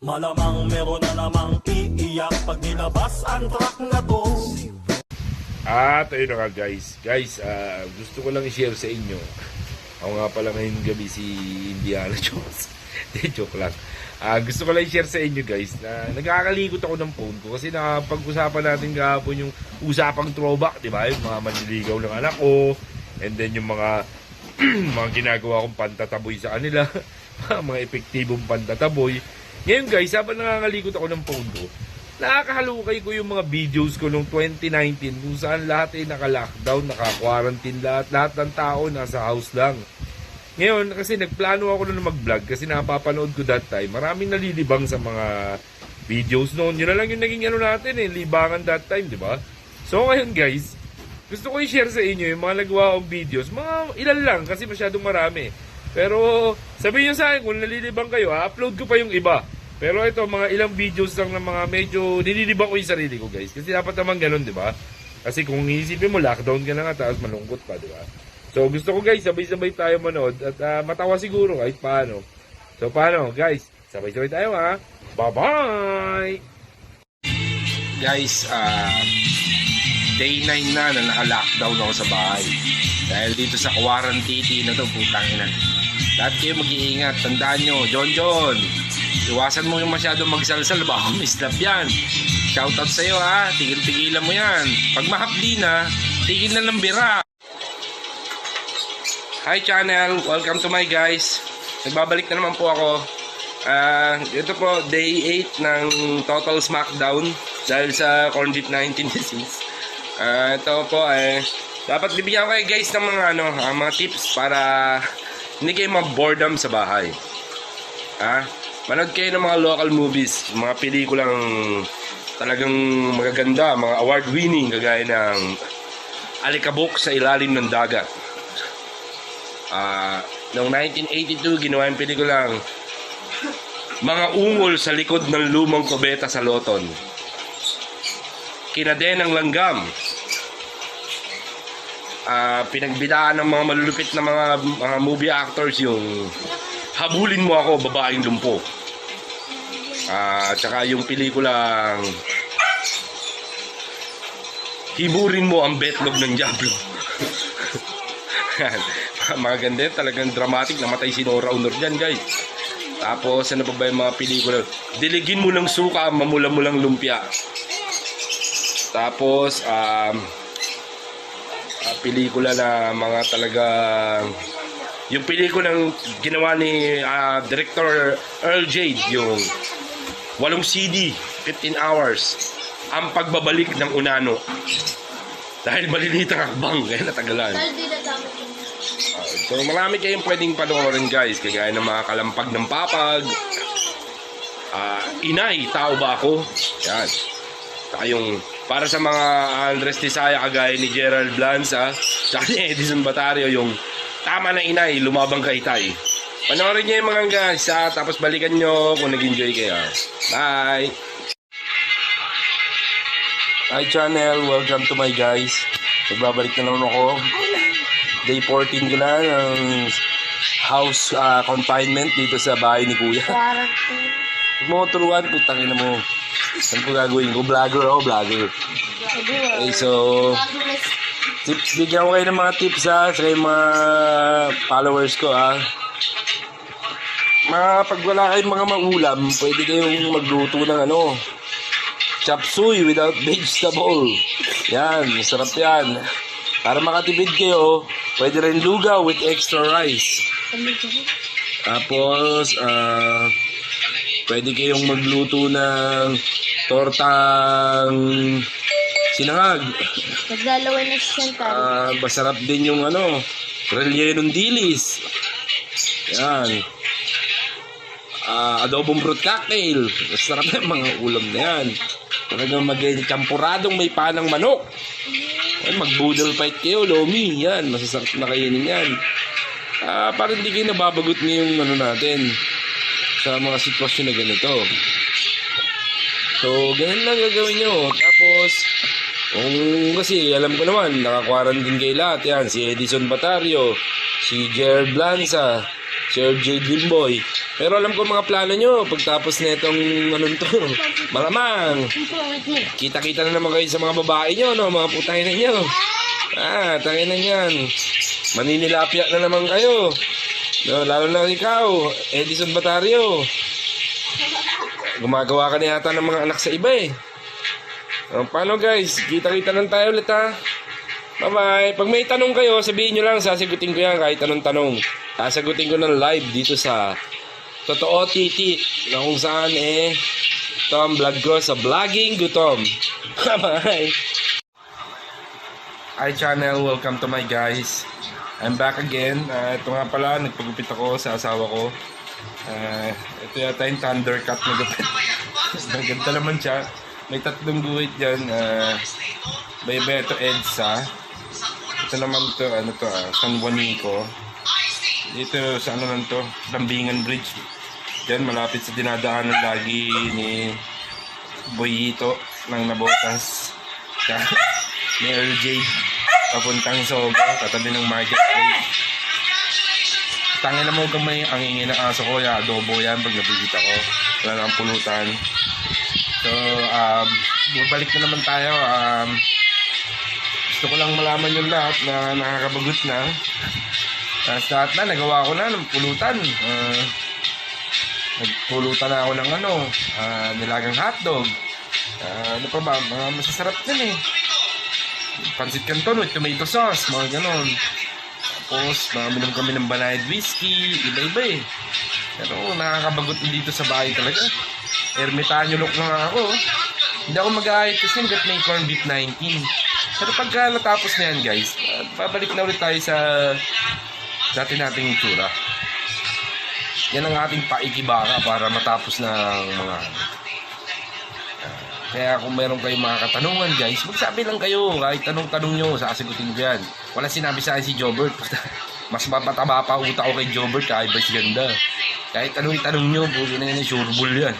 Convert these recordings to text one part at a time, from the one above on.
Malamang meron na namang iiyak pag nilabas ang truck na to At ayun nga guys. Guys, ah, gusto ko lang i-share sa inyo. Ako nga pala ngayong gabi si Indiana Jones. Hindi, joke lang. Ah, gusto ko lang i-share sa inyo guys na nagkakalikot ako ng phone ko kasi nakapag-usapan natin kahapon yung usapang throwback, di ba? Yung mga manliligaw ng anak ko and then yung mga mga ginagawa kong pantataboy sa kanila, mga epektibong pantataboy. Ngayon guys, habang nangangalikot ako ng phone ko, nakakahalukay ko yung mga videos ko noong 2019 kung saan lahat ay naka-lockdown, naka-quarantine lahat, lahat ng tao nasa house lang. Ngayon, kasi nagplano ako na mag-vlog kasi napapanood ko that time, maraming nalilibang sa mga videos noon. Yun na lang yung naging ano natin eh, libangan that time, di ba? So ngayon guys, gusto ko i-share sa inyo yung mga nagawa kong videos. Mga ilan lang kasi masyadong marami. Pero sabihin nyo sa akin kung nalilibang kayo, upload ko pa yung iba. Pero ito, mga ilang videos lang ng mga medyo nililibang ko yung sarili ko guys. Kasi dapat naman ganun, di ba? Kasi kung iisipin mo, lockdown ka na nga, tapos malungkot pa, di ba? So gusto ko guys, sabay-sabay tayo manood at ah, matawa siguro kahit paano. So paano guys, sabay-sabay tayo ha. Bye-bye! Guys, ah... day 9 na na naka-lockdown ako sa bahay. Dahil dito sa quarantine na to, putang ina. Lahat kayo mag-iingat. Tandaan nyo, John John. Iwasan mo yung masyado magsalsal. Baka mislap yan. Shoutout sa'yo ha. Tigil-tigilan mo yan. Pag mahapdi na, tigil na ng bira. Hi channel. Welcome to my guys. Nagbabalik na naman po ako. Ah, ito po, day 8 ng Total Smackdown dahil sa COVID-19 disease. Ah, ito po eh dapat bibigyan ko kayo guys ng mga ano, ah, mga tips para hindi kayo ma-boredom sa bahay. Ah, manood kayo ng mga local movies, mga pelikulang talagang magaganda, mga award-winning kagaya ng Alikabok sa ilalim ng dagat. Ah, noong 1982 ginawa yung pelikulang Mga ungol sa likod ng lumang kubeta sa Loton. Kinaden ng langgam. Ah, pinagbidaan ng mga malulupit na mga, mga movie actors yung Habulin mo ako, babaeng lumpo. Ah, tsaka yung pelikulang Hiburin mo ang betlog ng Diablo. Mga ganda yun, talagang dramatic. Namatay si Nora Honor dyan, guys. Tapos, ano pa ba yung mga pelikula? Diligin mo ng suka, mamula mo lang lumpia. Tapos, um, ah, pelikula na mga talagang yung pelikulang ginawa ni ah, director Earl Jade yung walong CD 15 hours ang pagbabalik ng Unano. Dahil maliliit ang akbang kaya natagalan. Ah, so marami kayong pwedeng panoorin guys kagaya ng mga kalampag ng papag. Ah, inay tao ba ako? Yan Saka yung para sa mga Andres Tisaya kagaya ni Gerald Blanza tsaka ni Edison Batario yung tama na inay lumabang kay Tay panoorin niyo yung mga guys ha? tapos balikan nyo kung nag-enjoy kayo bye Hi channel, welcome to my guys nagbabalik na naman ako day 14 ko na ng house ah, confinement dito sa bahay ni Kuya Quarantine. Huwag mo ko turuan, putang ina mo. Saan ko gagawin ko? Vlogger ako, vlogger. Okay, so, tips, bigyan ko kayo ng mga tips ha, sa kayo mga followers ko ha. Mga pag wala kayong mga maulam, pwede kayong magluto ng ano, chop suey without vegetable. Yan, masarap yan. Para makatipid kayo, pwede rin lugaw with extra rice. Tapos, ah, pwede kayong magluto ng tortang sinangag. Naglalaway na si Chantal. Ah, masarap din yung ano, rellenong dilis. Yan. Ah, adobong fruit cocktail. Masarap na mga ulam na yan. Talagang mag-champuradong may panang manok. Ay, mag-boodle fight kayo, lomi. Yan, masasarap na kainin yan. Ah, para hindi kayo nababagot ngayong ano natin sa mga sitwasyon na ganito. So, ganun lang gagawin nyo. Tapos, kung kasi alam ko naman, naka-quarantine kayo lahat. Yan, si Edison Batario, si Gerald Blanza, si RJ Gimboy. Pero alam ko mga plano nyo, pagtapos na itong ano to, malamang, kita-kita na naman kayo sa mga babae nyo, no? Mga putahin na nyo. Ah, tangin na yan. Maninilapya na naman kayo. No, lalo na ikaw, Edison Batario. Gumagawa ka na yata ng mga anak sa iba eh. Oh, paano guys? Kita-kita lang tayo ulit ha. Bye-bye. Pag may tanong kayo, sabihin nyo lang, sasagutin ko yan kahit anong tanong. Sasagutin ko ng live dito sa Totoo Titi na kung saan eh ang vlog ko sa Vlogging Gutom. Bye-bye. Hi channel, welcome to my guys. I'm back again. Ah, ito nga pala, nagpagupit ako sa asawa ko. Ah, ito yata yung Thundercat na gupit. Maganda naman siya. May tatlong guhit dyan. Uh, Bebeto Edsa. Ito naman to, ano to, ah, San Juanico. Dito sa ano lang to, Lambingan Bridge. Diyan, malapit sa dinadaanan lagi ni Boyito ng Nabotas. Earl Jade. Papuntang Sogo, katabi ng marketplace. Tangin na mo gamay ang ingin ng aso ko, ya, adobo yan pag nabigit ako. Wala nang pulutan. So, um, bumalik na naman tayo. Um, gusto ko lang malaman yung lahat na nakakabagot na. Tapos lahat na, nagawa ko na ng pulutan. Uh, nagpulutan na ako ng ano, ah, nilagang hotdog. Ah, ano pa ba, mga masasarap din eh. Pansit canton with tomato sauce, mga ganon. Tapos, makaminom kami ng banayad whiskey, iba-iba eh. Pero nakakabagot din dito sa bahay talaga. Ermitanyo look na nga ako. Hindi ako mag-aayit kasi hanggat may corn beef 19. Pero pagka natapos na yan guys, ah, babalik na ulit tayo sa dati nating itsura. Yan ang ating paikibaka para matapos ang mga kaya kung meron kayong mga katanungan guys, magsabi lang kayo kahit anong tanong nyo, sasagutin ko yan. Wala sinabi sa akin si Jobert. Mas mapataba pa utak ko kay Jobert kahit ba si ganda. Kahit anong itanong nyo, puto na yan, sureball yan.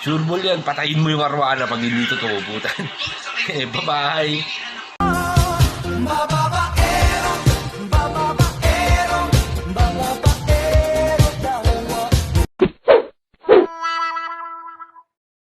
Sureball yan, patayin mo yung arwana pag hindi totoo, putan. eh, bye-bye. Mababa